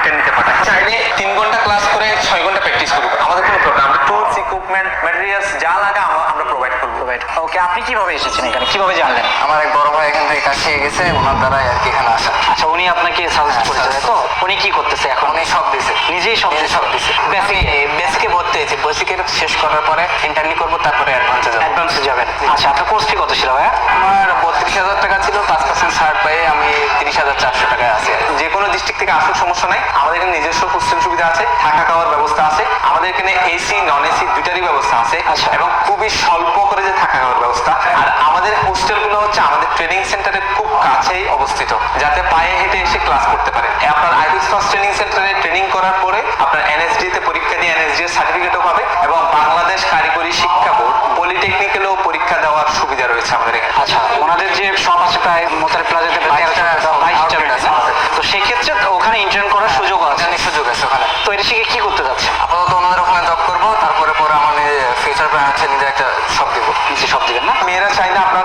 ইন্টারনেটে পারে চাইলে তিন ঘণ্টা ক্লাস করে ছয় ঘণ্টা প্র্যাকটিস করব। আমাদের কোনো প্রবলেম আমরা টুলস ইকুইপমেন্ট ম্যাটেরিয়ালস যা লাগে আমরা প্রোভাইড করব। প্রোভাইড ওকে আপনি কীভাবে এসেছেন এখানে? কীভাবে জানলেন? আমার এক বড় ভাই এখান থেকে কাজ শিখে গেছে ওনার দ্বারাই আর কি এখানে আসা। আচ্ছা উনি আপনাকে সাজেস্ট করেছে তো? উনি কি করতেছে এখন? উনি সব দিছে। নিজেই সব সব দিছে। বেসিক বেসিকে হয়েছে বেসিকের শেষ করার পরে ইন্টারনি করব তারপরে অ্যাডভান্সে যাব। অ্যাডভান্সে যাবেন। আচ্ছা আপনার কোর্স ফি কত ছিল ভাইয়া? আমার বত্রিশ হাজার টাকা ছিল পাঁচ পার্সেন্ট ছাড় পেয়ে আমি তিরিশ হাজার চারশো টাকায় আছি। যে কোনো ডিস্ট্রিক্ট থেকে আসুক সমস্যা নাই। আমাদের এখানে নিজস্ব হোস্টেল সুবিধা আছে থাকা খাওয়ার ব্যবস্থা আছে। আমাদের এখানে এসি নন এসি দুইটারই ব্যবস্থা আছে। আচ্ছা। এবং খুবই স্বল্প করে যে থাকা খাওয়ার ব্যবস্থা। আর আমাদের হোস্টেলগুলো হচ্ছে আমাদের ট্রেনিং সেন্টারের খুব কাছেই অবস্থিত যাতে পায়ে হেঁটে এসে ক্লাস করতে পারে। আপনার আইবিএস ফার্স্ট ট্রেনিং সেন্টারে ট্রেনিং করার পরে আপনার এনএসডি তে পরীক্ষা সার্টিফিকেটও পাবে এবং বাংলাদেশ কারিগরি শিক্ষা বোর্ড পলিটেকনিক্যালেও পরীক্ষা দেওয়ার সুবিধা রয়েছে আমাদের এখানে। আচ্ছা ওনাদের যে শপ আছে প্রায় মোতার প্লাজাতে আছে। আছে তো সেক্ষেত্রে ওখানে ইন্টার্ন করার সুযোগ আছে? সুযোগ আছে ওখানে। তো এটা শিখে কি করতে যাচ্ছে আপাতত ওনাদের ওখানে জব করব তারপরে পরে আমার ফিউচার প্ল্যান হচ্ছে নিজে একটা শপ দিব। নিচে সব দিবেন না? মেয়েরা চাইলে আপনার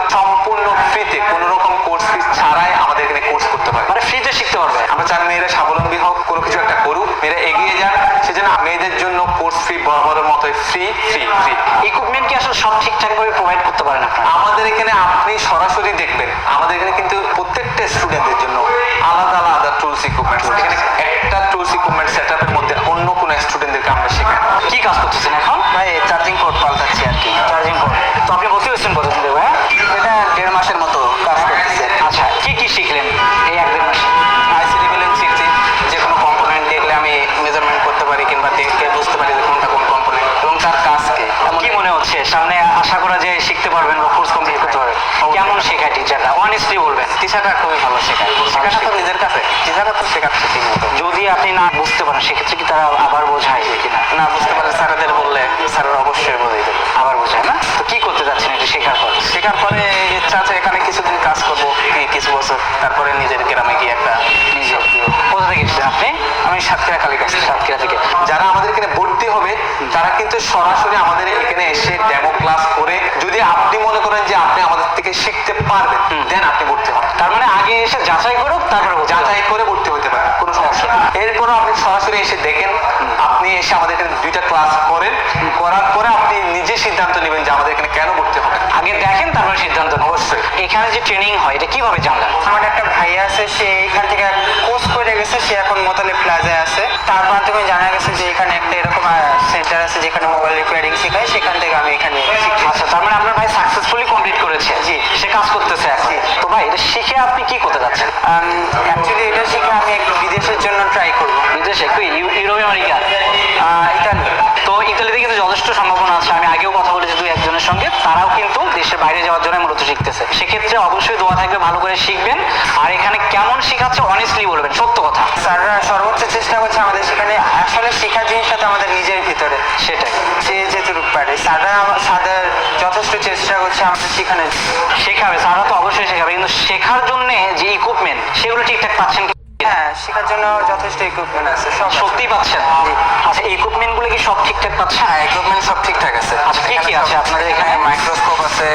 ইকুইপমেন্ট কি আসলে সব ঠিকঠাক ভাবে প্রোভাইড করতে পারেন আপনারা? আমাদের এখানে আপনি সরাসরি দেখবেন। আমাদের এখানে কিন্তু প্রত্যেকটা স্টুডেন্টদের জন্য আলাদা আলাদা টুলস ইকুইপমেন্ট এখানে একটা টুলস ইকুইপমেন্ট সেট মধ্যে টিচাররা অনেস্টলি বলবেন টিচারটা খুবই ভালো শেখায়। শেখাটা তো নিজের কাছে, টিচাররা তো শেখাচ্ছে ঠিক মতো। যদি আপনি না বুঝতে পারেন, সেক্ষেত্রে কি তারা আবার বোঝায় কিনা? না বুঝতে পারলে স্যারেদের বললে স্যারেরা অবশ্যই বোঝাই দেবে। আবার বোঝায়, না? তো কি করতে যাচ্ছেন এটা শেখার পর? শেখার পরে ইচ্ছা আছে এখানে কিছুদিন কাজ করব কিছু বছর। তারপরে নিজের গ্রামে গিয়ে একটা নিজে কোথা থেকে আপনি? আমি সাতক্ষীরা কালী কাছে সাতক্ষীরা থেকে যারা আমাদের এখানে ভর্তি হবে তারা কিন্তু সরাসরি আমাদের এখানে এসে ডেমো ক্লাস করে যদি আপনি মনে করেন যে আপনি আমাদের থেকে শিখতে পারবেন দেন আপনি ভর্তি হন তার মানে আগে এসে যাচাই করুক তারপরে যাচাই করে ভর্তি হতে পারেন কোনো সমস্যা নেই। এরপরও আপনি সরাসরি এসে দেখেন এসে আমাদের এখানে দুইটা ক্লাস করেন। করার পরে আপনি নিজে সিদ্ধান্ত নেবেন যে আমাদের এখানে কেন ভর্তি হবেন আগে দেখেন তারপরে সিদ্ধান্ত অবশ্যই। এখানে যে ট্রেনিং হয় এটা কীভাবে জানলেন? আমার একটা ভাই আছে সে এখান থেকে কোর্স করে গেছে সে এখন মোতালে প্লাজায় আছে। তার মাধ্যমে জানা গেছে যে এখানে একটা এরকম সেন্টার আছে যেখানে মোবাইল রিপেয়ারিং শেখায় সেখান থেকে আমি এখানে আচ্ছা তার মানে আপনার ভাই সাকসেসফুলি কমপ্লিট করেছে? জি। সে কাজ করতেছে এখন? তো ভাই এটা শিখে আপনি কি করতে যাচ্ছেন? অ্যাকচুয়ালি এটা শিখে আমি একটু বিদেশের জন্য ট্রাই করব। বিদেশে? Eu- Europe America ah, Italy তো ইতালিতে কিন্তু যথেষ্ট সম্ভাবনা আছে আমি আগেও কথা বলেছি দুই একজনের সঙ্গে তারাও কিন্তু দেশের বাইরে যাওয়ার জন্য মূলত শিখতেছে। সেক্ষেত্রে অবশ্যই দোয়া থাকবে ভালো করে শিখবেন। আর এখানে কেমন শেখাচ্ছে অনেস্টলি বলবেন সত্য কথা। স্যাররা সর্বোচ্চ চেষ্টা করছে আমাদের সেখানে আসলে শেখার জিনিসটা তো আমাদের নিজের ভিতরে। সেটাই। সে যেটুকু পারে। স্যাররা স্যারদের যথেষ্ট চেষ্টা করছে আমাদের শেখানোর। শেখাবে তারা তো অবশ্যই শেখাবে কিন্তু শেখার জন্য যে ইকুইপমেন্ট সেগুলো ঠিকঠাক পাচ্ছেন? হ্যাঁ শেখার জন্য যথেষ্ট ইকুইপমেন্ট আছে সব আছে। সত্যিই পাচ্ছেন? আচ্ছা ইকুইপমেন্টগুলো কি সব ঠিকঠাক পাচ্ছেন হ্যাঁ ইকুইপমেন্ট সব ঠিকঠাক আছে। আচ্ছা, কি কি আছে আপনাদের এখানে? মাইক্রোস্কোপ আছে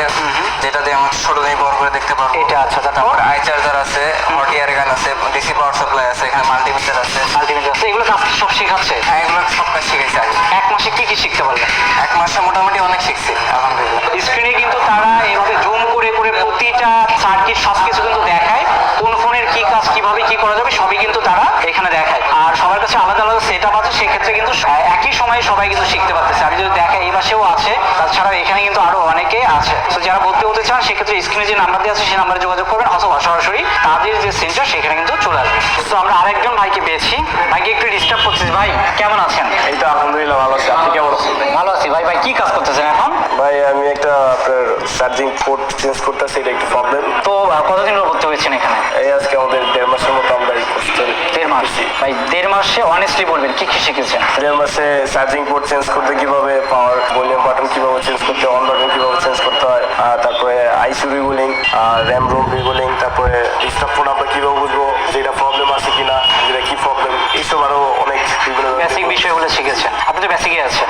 যেটা দিয়ে আমরা ছোট দিয়ে বড় করে দেখতে পারব। এটা আচ্ছা তারপর? তারপর আই চার্জার আছে হট এয়ার গান আছে ডিসি পাওয়ার সাপ্লাই আছে এখানে মাল্টিমিটার আছে। মাল্টিমিটার আছে এগুলো সব শেখাচ্ছে হ্যাঁ এগুলো শিখেছি আগে এক মাসে কি কি শিখতে পারবেন এক মাসে মোটামুটি অনেক শিখছি আলহামদুলিল্লাহ। স্ক্রিনে কিন্তু তারা এভাবে জুম করে করে প্রতিটা সার্কিট সবকিছু কিন্তু দেখায়। কোন ফোনের কি কাজ কীভাবে কি করা যাবে সবই কিন্তু তারা এখানে দেখায়। আর সবার কাছে আলাদা আলাদা সেট আপ আছে সেক্ষেত্রে কিন্তু একই সময়ে সবাই কিন্তু শিখতে পারতেছে। আমি যদি দেখাই এই মাসেও আছে তাছাড়াও এখানে কিন্তু আরও অনেকে আছে। তো যারা ভর্তি হতে চান সেক্ষেত্রে স্ক্রিনে যে নাম্বার দেওয়া আছে সেই নাম্বারে যোগাযোগ করবেন অথবা তাদের যে সেন্টার সেখানে কিন্তু চলে আসবে। তো আমরা আরেকজন ভাইকে পেয়েছি। ভাইকে একটু ডিস্টার্ব করছি ভাই কেমন আছেন? এই তো আলহামদুলিল্লাহ ভালো আছি। আপনি কেমন আছেন? ভালো আছি। ভাই ভাই কি কাজ করতেছেন এখন? ভাই আমি একটা আপনার চার্জিং পোর্ট চেঞ্জ করতেছি। এটা একটু প্রবলেম তো কতদিন ধরে ভর্তি হয়েছেন এখানে? এই আজকে আমাদের দেড় মাসের মতো আমরা এই কোর্সটা দেড় মাস। ভাই দেড় মাসে অনেস্টলি বলবেন কি কি শিখেছেন? দেড় মাসে চার্জিং পোর্ট চেঞ্জ করতে কীভাবে পাওয়ার ভলিউম বাটন কীভাবে চেঞ্জ করতে অন বাটন কীভাবে চেঞ্জ করতে হয় আর তারপরে আইসি রিগুলিং র্যাম রোম রিগুলিং তারপরে ফোন আমরা কীভাবে বুঝব যে এটা প্রবলেম আছে কিনা যেটা কি প্রবলেম এইসব আরও অনেক বিভিন্ন বেসিক বিষয়গুলো শিখেছেন। আপনি তো বেসিকে আছেন।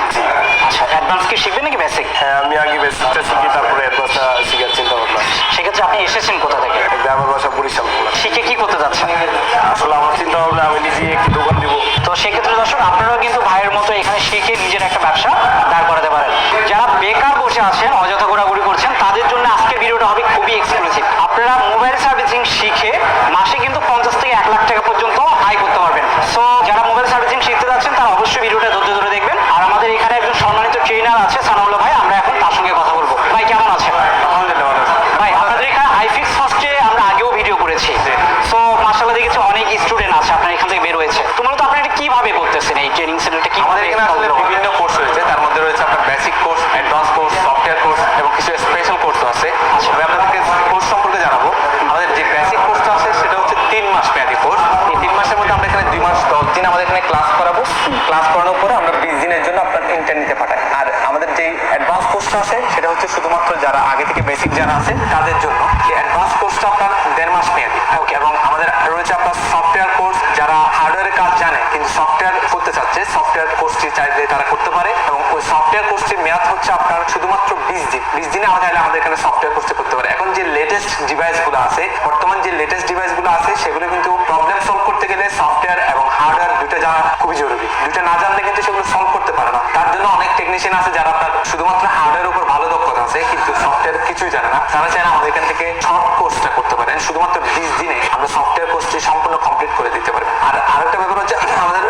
আচ্ছা অ্যাডভান্স কি শিখবেন নাকি বেসিক হ্যাঁ আমি আগে বেসিকটা শিখি তারপরে অ্যাডভান্সটা শিখার চিন্তা ভাবনা সেক্ষেত্রে আপনি এসেছেন কোথা থেকে? গ্রামের বাসা বরিশাল শিখে কি করতে যাচ্ছেন? আসলে আমার চিন্তা ভাবনা আমি নিজেই একটি দোকান দিব। ইনস্টিটিউটে কি আমাদের এখানে আসলে বিভিন্ন কোর্স রয়েছে। তার মধ্যে রয়েছে আপনার basic course advance course software course এবং কিছু স্পেশাল কোর্সও আছে। আমি আপনাদেরকে কোর্স সম্পর্কে জানাব। আমাদের যে বেসিক কোর্সটা আছে সেটা হচ্ছে তিন মাস মেয়াদি কোর্স এই তিন মাসের মধ্যে আমরা এখানে দুই মাস দশ দিন আমাদের এখানে ক্লাস করাবো। ক্লাস করানোর পরে আমরা বিশ দিনের জন্য আপনার ইন্টারনেটে পাঠাই। আর আমাদের যে অ্যাডভান্স কোর্সটা আছে সেটা হচ্ছে শুধুমাত্র যারা আগে থেকে বেসিক যারা আছে তাদের জন্য। হচ্ছে আপনার শুধুমাত্র বিশ দিন, বিশ দিনে আমাদের চাইলে আমাদের এখানে সফটওয়্যার কোর্সটি করতে পারে। এখন যে লেটেস্ট ডিভাইসগুলো আছে, বর্তমান যে লেটেস্ট ডিভাইসগুলো আছে, সেগুলো কিন্তু প্রবলেম সলভ করতে গেলে সফটওয়্যার এবং হার্ডওয়্যার দুটো জানা খুবই জরুরি। দুটো না জানলে কিন্তু সেগুলো সলভ করতে পারে না। তার জন্য অনেক টেকনিশিয়ান আছে যারা আপনার শুধুমাত্র হার্ডওয়্যার উপর ভালো দক্ষতা আছে, কিন্তু সফটওয়্যার কিছুই জানে না। তারা চায় না আমাদের এখান থেকে শর্ট কোর্সটা করতে পারেন শুধুমাত্র বিশ দিনে আমরা সফটওয়্যার কোর্সটি সম্পূর্ণ কমপ্লিট করে দিতে পারব আর আরেকটা ব্যাপার হচ্ছে, আমাদের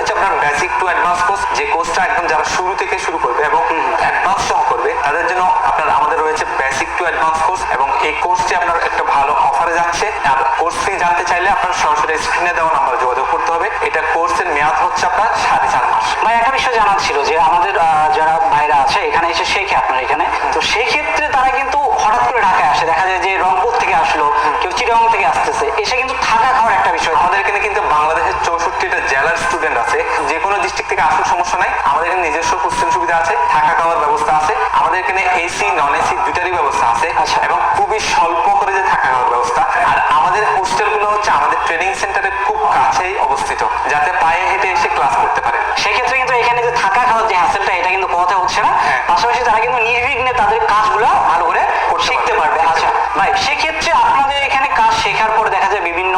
হচ্ছে আপনার বেসিক টু অ্যাডভান্স কোর্স যে কোর্সটা একদম যারা শুরু থেকে শুরু করবে এবং অ্যাডভান্স সহ করবে তাদের জন্য আপনার আমাদের রয়েছে বেসিক টু অ্যাডভান্স কোর্স এবং এই কোর্সটি আপনার একটা ভালো অফারে যাচ্ছে। আর কোর্স ফি জানতে চাইলে আপনার সরাসরি স্ক্রিনে দেওয়া নাম্বার যোগাযোগ করতে হবে। এটা কোর্সের মেয়াদ হচ্ছে আপনার সাড়ে চার মাস। ভাই একটা বিষয় জানার ছিল যে আমাদের আহ, যারা ভাইরা আছে এখানে এসে শেখে আপনার এখানে তো সেই ক্ষেত্রে তারা কিন্তু হঠাৎ করে ঢাকায় আসে দেখা যায় যে রংপুর থেকে আসলো কেউ চিটাগং থেকে আসতেছে এসে কিন্তু থাকা খাওয়ার একটা বিষয় আমাদের এখানে কিন্তু বাংলাদেশের চৌষট্টিটা জেলার স্টুডেন্ট আছে যে কোনো ডিস্ট্রিক্ট থেকে আসুক সমস্যা নাই। আমাদের এখানে নিজস্ব হোস্টেল সুবিধা আছে থাকা খাওয়ার ব্যবস্থা আছে। আমাদের এখানে এসি নন এসি দুটারই ব্যবস্থা আছে আচ্ছা। এবং খুবই স্বল্প করে যে থাকা খাওয়ার ব্যবস্থা। আর আমাদের হোস্টেলগুলো হচ্ছে আমাদের ট্রেনিং সেন্টারের খুব কাছেই অবস্থিত যাতে পায়ে হেঁটে এসে ক্লাস করতে পারে। সেক্ষেত্রে কিন্তু এখানে যে থাকা খাওয়ার যে হ্যাসেলটা এটা কিন্তু কথা হচ্ছে না। হ্যাঁ। পাশাপাশি তারা কিন্তু নির্বিঘ্নে তাদের কাজগুলো ভালো করে শিখতে পারবে। আচ্ছা। ভাই সেক্ষেত্রে আপনাদের এখানে কাজ শেখার পর দেখা যায় বিভিন্ন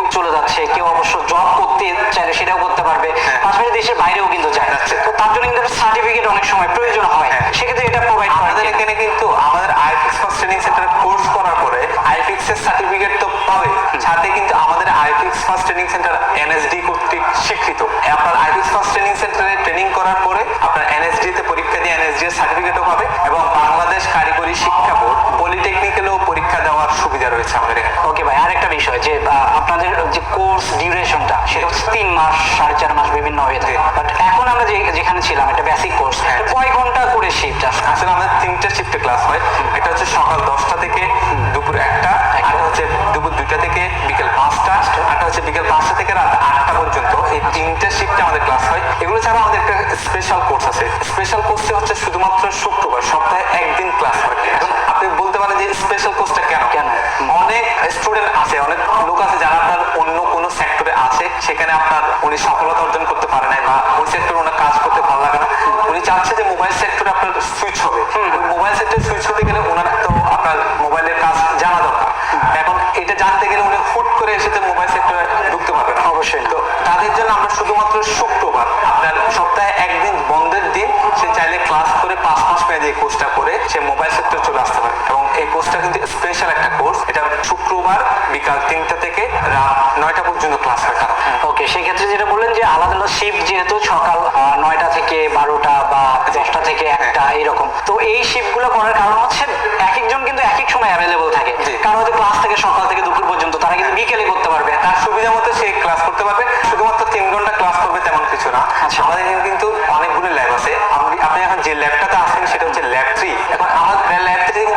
কেউ চলে যাচ্ছে কেউ অবশ্য জব করতে চাইলে সেটাও করতে পারবে। পাশাপাশি দেশের বাইরেও কিন্তু যায়। হ্যাঁ। যাচ্ছে। তো তার জন্য কিন্তু সার্টিফিকেট অনেক সময় প্রয়োজন হয়। হ্যাঁ। সেক্ষেত্রে এটা প্রোভাইড করা আমাদের এখানে কিন্তু আমাদের আইফিক্স ফার্স্ট ট্রেনিং সেন্টারে কোর্স করার পরে আইফিক্স এর সার্টিফিকেট তো পাবে। সাথে কিন্তু আমাদের iFix first training centre NSD কর্তৃক স্বীকৃত। আপনার আইফিক্স ফার্স্ট ট্রেনিং সেন্টারে ট্রেনিং করার পরে আপনার এনএসডি তে পরীক্ষা দিয়ে এনএসডি এর সার্টিফিকেটও পাবে। এবং বাংলাদেশ কারিগরি শিক্ষা বোর্ড পলিটেকনিক্যালেও পরীক্ষা সুবিধা রয়েছে আমাদের এখানে। ওকে ভাই আরেকটা বিষয় যে আপনাদের যে কোর্স ডিউরেশনটা সেটা হচ্ছে তিন মাস সাড়ে চার মাস বিভিন্ন হয়ে থাকে। বাট এখন আমরা যে যেখানে ছিলাম একটা বেসিক কোর্স হ্যাঁ। কয় ঘণ্টা করে শিফট আসে আসলে আমাদের তিনটা শিফটে ক্লাস হয়। একটা হচ্ছে সকাল দশটা থেকে দুপুর একটা একটা। হচ্ছে দুপুর দুইটা থেকে বিকেল পাঁচটা একটা হচ্ছে বিকেল পাঁচটা থেকে রাত আটটা পর্যন্ত। এই তিনটা শিফটে আমাদের ক্লাস হয়। এগুলো ছাড়া আমাদের একটা স্পেশাল কোর্স আছে। স্পেশাল কোর্সে হচ্ছে শুধুমাত্র শুক্রবার সপ্তাহে একদিন ক্লাস হয়। এখন আপনি বলতে পারেন যে স্পেশাল কোর্সটা কেন কেন? অনেক স্টুডেন্ট আছে অনেক লোক আছে যারা আপনার অন্য কোনো সেক্টরে সেখানে আপনার উনি সফলতা অর্জন করতে পারে নাই বা ওই সেক্টরে ওনার কাজ করতে ভালো লাগে না। উনি চাচ্ছে যে মোবাইল সেক্টরে আপনার সুইচ হবে। ওই মোবাইল সেক্টরে সুইচ হতে গেলে ওনার তো আপনার মোবাইলের কাজ জানা দরকার। এখন এটা জানতে গেলে উনি হুট করে এসে তো মোবাইল সেক্টরে ঢুকতে পারবে না। অবশ্যই তো তাদের জন্য আমরা শুধুমাত্র শুক্রবার আপনার সপ্তাহে একদিন বন্ধের দিন সে চাইলে ক্লাস করে পাঁচ মাস মেয়াদী এই কোর্সটা করে সে মোবাইল সেক্টরে চলে আসতে পারে। এবং এই কোর্সটা কিন্তু স্পেশাল একটা কোর্স এটা শুক্রবার বিকাল তিনটা থেকে রাত নয়টা পর্যন্ত ক্লাস হয় তারা ওকে সেক্ষেত্রে যেটা বললেন যে আলাদা আলাদা শিফট যেহেতু সকাল আহ, নয়টা থেকে বারোটা বা দশটা থেকে একটা এইরকম তো এই শিফটগুলো করার কারণ হচ্ছে এক একজন কিন্তু এক এক সময় অ্যাভেলেবল থাকে জি। কারণ হয়তো ক্লাস থেকে সকাল থেকে দুপুর পর্যন্ত তারা কিন্তু বিকেলে করতে পারবে তার সুবিধা মতো সে ক্লাস করতে পারবে শুধুমাত্র তিন ঘণ্টা ক্লাস করবে তেমন কিছু না আচ্ছা। আমাদের এখানে কিন্তু অনেকগুলো ল্যাব আছে আপনি- আপনি এখন যে ল্যাবটাতে আসেন সেটা হচ্ছে ল্যাব থ্রি এখন আমাদের ল্যাব থেকে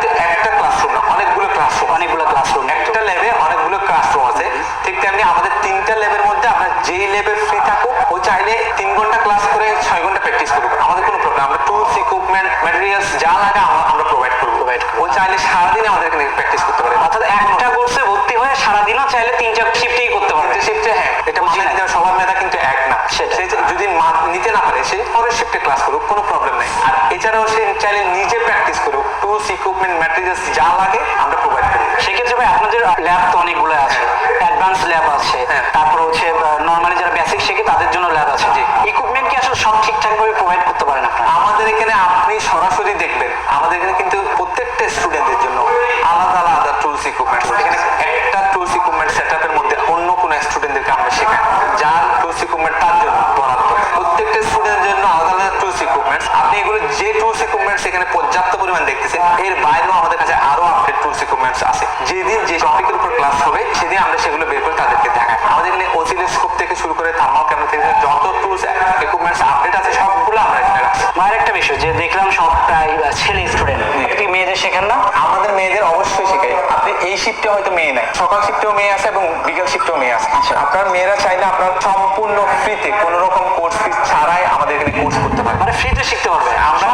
না পারে সে পরের শিফটে ক্লাস করুক কোনো প্রবলেম নেই। আর এছাড়াও সে চাইলে নিজে প্র্যাকটিস করুক টুলস ইকুইপমেন্ট ম্যাটেরিয়ালস যা লাগে আমরা প্রোভাইড করি। সেক্ষেত্রে ভাই আপনাদের ল্যাব তো অনেকগুলো আছে। অ্যাডভান্স ল্যাব আছে। হ্যাঁ। তারপর হচ্ছে নর্মালি যারা বেসিক শেখে তাদের জন্য ল্যাব আছে। জি। ইকুইপমেন্ট কি আসলে সব ঠিকঠাক ভাবে প্রোভাইড করতে পারেন আপনারা? আমাদের এখানে আপনি সরাসরি দেখবেন আমাদের এখানে কিন্তু প্রত্যেকটা স্টুডেন্টদের জন্য আলাদা আলাদা টুলস ইকুইপমেন্ট এর বাইরেও আমাদের কাছে আরও আপডেট টুলস ইকুইপমেন্টস আছে। যেদিন যে টপিকের উপর ক্লাস হবে সেদিন আমরা সেগুলো বের করে তাদেরকে দেখাই। আমাদের এখানে অসিলোস্কোপ থেকে শুরু করে থার্মাল ক্যামেরা থেকে যত টুলস ইকুইপমেন্টস আপডেট আছে সবগুলো আমরা এখানে রাখছি। আর একটা বিষয় যে দেখলাম সব প্রায় আহ, ছেলে স্টুডেন্ট মেয়েদের শেখার শেখান না? আমাদের মেয়েদের অবশ্যই শেখাই। এই শিফটে হয়তো মেয়ে নাই। সকাল শিফটেও মেয়ে আছে এবং বিকেল শিফটেও মেয়ে আছে। আচ্ছা। আপনার মেয়েরা চাইলে আপনার সম্পূর্ণ ফ্রিতে কোনো রকম কোর্স ফিস ছাড়াই আমাদের এখানে কোর্স করতে পারে মানে ফ্রিতে শিখতে পারবে। আমরা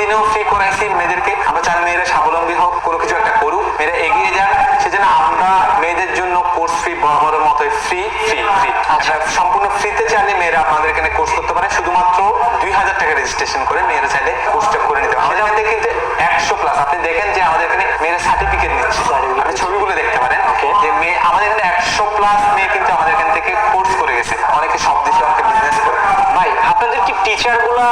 দিনেও ফ্রি করাইছি মেয়েদেরকে। আমরা চাই মেয়েরা স্বাবলম্বী হোক কোনো কিছু একটা করুক। মেয়েরা এগিয়ে যাক। সেজন্য আমরা মেয়েদের জন্য কোর্স ফি বরাবরের মতো ফ্রি ফ্রি ফ্রি আচ্ছা। সম্পূর্ণ ফ্রিতে চাইলে মেয়েরা আপনাদের এখানে কোর্স করতে পারে। শুধুমাত্র দুই হাজার টাকা রেজিস্ট্রেশন করে মেয়েরা চাইলে কোর্সটা করে নিতে পারে। আমাদের কিন্তু একশো প্লাস আপনি দেখেন যে আমাদের এখানে মেয়েরা সার্টিফিকেট নিচ্ছে। আপনি ছবিগুলো দেখতে পারেন. যে মেয়ে আমাদের এখানে একশো প্লাস মেয়ে কিন্তু আমাদের এখান থেকে কোর্স করে গেছে। অনেকে সব দেশে অনেকে বিজনেস করে। ভাই আপনাদের কি টিচারগুলা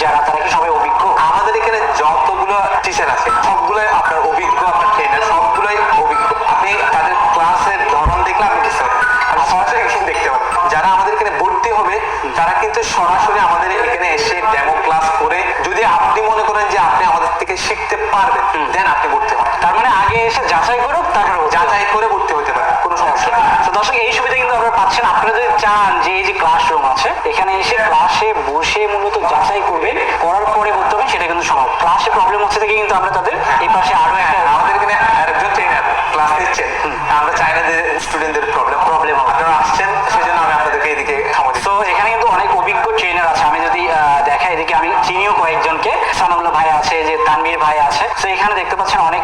যারা তারা কি সবাই অভিজ্ঞ? আমাদের এখানে যতগুলো টিচার আছে সবগুলোই আপনার অভিজ্ঞ আপনার ট্রেনার সবগুলোই অভিজ্ঞ। আপনি তাদের ক্লাসের ধরন দেখলে আপনি বুঝতে পারবেন। আর সরাসরি এখানে দেখতে পাবেন যারা আমাদের এখানে ভর্তি হবে তারা কিন্তু সরাসরি আমাদের এখানে এসে ডেমো ক্লাস করে যদি আপনি মনে করেন যে আপনি আমাদের থেকে শিখতে পারবেন দেন আপনি ভর্তি হন আগে এসে যাচাই করুক তারপরে যাচাই করে ভর্তি হতে পারেন কোনো সমস্যা নেই। তো দর্শক এই সুবিধা কিন্তু আপনারা পাচ্ছেন। আপনারা যদি চান যে এই যে ক্লাসরুম আছে এখানে এসে ক্লাসে বসে মূলত যাচাই করবেন করার পরে ভর্তি হবেন সেটা কিন্তু সম্ভব। ক্লাসে প্রবলেম হচ্ছে থেকে কিন্তু আমরা তাদের এই পাশে আরও একটা হ্যাঁ, আমাদের এখানে আরেকজন ট্রেনার ক্লাস নিচ্ছেন আমরা চাই না যে স্টুডেন্টদের প্রবলেম হবে। আপনারা আসছেন সেজন্য আমি আপনাদেরকে এদিকে খামো তো এখানে কিন্তু অনেক অভিজ্ঞ ট্রেনার আছে। আমি যদি দেখাই এদিকে আমি চিনিও কয়েকজনকে। সানাউল্লাহ ভাই আছে যে তানভীর ভাই আছে। তো এখানে দেখতে পাচ্ছেন অনেক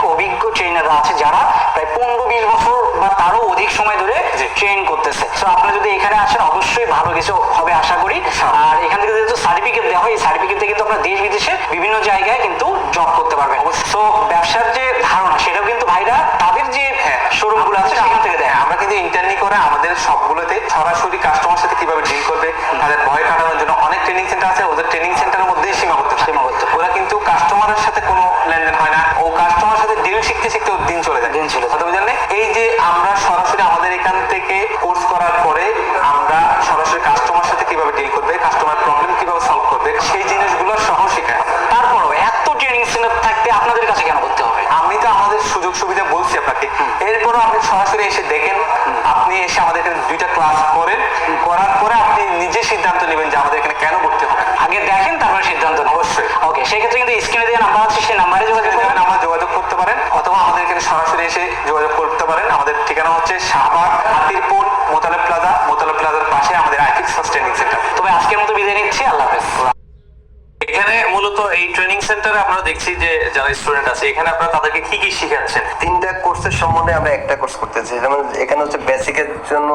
যারা প্রায় পনেরো বিশ বছর বা তারও অধিক সময় ধরে ট্রেন করতেছে। তো আপনি যদি এখানে আসেন অবশ্যই ভালো কিছু হবে আশা করি। আর এখান থেকে যেহেতু সার্টিফিকেট দেওয়া হয় এই সার্টিফিকেট কিন্তু আপনার দেশ বিদেশে বিভিন্ন জায়গায় কিন্তু জব করতে পারবেন। তো ব্যবসার যে ধারণা সেটাও কিন্তু ভাইরা তাদের যে হ্যাঁ। শোরুমগুলো আছে সেখান থেকে দেয় আমরা কিন্তু ইন্টারনি করে আমাদের সবগুলোতে সরাসরি কাস্টমার সাথে কীভাবে ডিল করবে তাদের ভয় কাটানোর জন্য অনেক ট্রেনিং সেন্টার আছে ওদের ট্রেনিং সেন্টারের মধ্যেই সীমাবদ্ধ থাকে। সীমাবদ্ধ। ওরা কিন্তু কাস্টমারের সাথে কোনো লেনদেন হয় না ও কাস্টমারের সাথে ডিল শিখতে শিখতে ওর দিন চলে যায় দিন চলে যায়। কথা বুঝলেন না? এই যে আমরা সরাসরি আমাদের এখান থেকে কোর্স করার পরে আমরা সরাসরি কাস্টমার সাথে কীভাবে ডিল করবে কাস্টমার প্রবলেম কীভাবে সলভ করবে সেই জিনিসগুলো সহ শেখায়। তারপরও এত ট্রেনিং সেন্টার থাকতে আপনাদের কাছে কেন করতে হবে? আমি তো আমাদের সুযোগ সুবিধা বলছি আপনাকে। এরপরও আপনি সরাসরি এসে দেখেন আপনি এসে আমাদের এখানে দুইটা ক্লাস করেন। করার পরে আপনি নিজে সিদ্ধান্ত নেবেন যে আমাদের এখানে কেন ভর্তি হবে। আগে দেখেন তারপরে সিদ্ধান্ত অবশ্যই। ওকে সেক্ষেত্রে কিন্তু স্ক্রিনে যে নাম্বার আছে সেই নাম্বারে যোগাযোগ করবেন। আমরা যোগাযোগ করতে পারেন অথবা আমাদের এখানে সরাসরি এসে যোগাযোগ করতে পারেন। আমাদের ঠিকানা হচ্ছে শাহবাগ হাতিরপুর মোতালেব প্লাজা মোতালেব প্লাজার পাশে আমাদের আইটিক ট্রেনিং সেন্টার তবে আজকের মতো বিদায় নিচ্ছি আল্লাহ হাফেজ এখানে মূলত এই ট্রেনিং সেন্টারে আমরা দেখছি যে যারা স্টুডেন্ট আছে, এখানে আপনারা তাদেরকে কি কি শিখাচ্ছেন? তিনটা কোর্সের সম্বন্ধে আমরা একটা কোর্স করতেছি যেমন এখানে হচ্ছে বেসিকের জন্য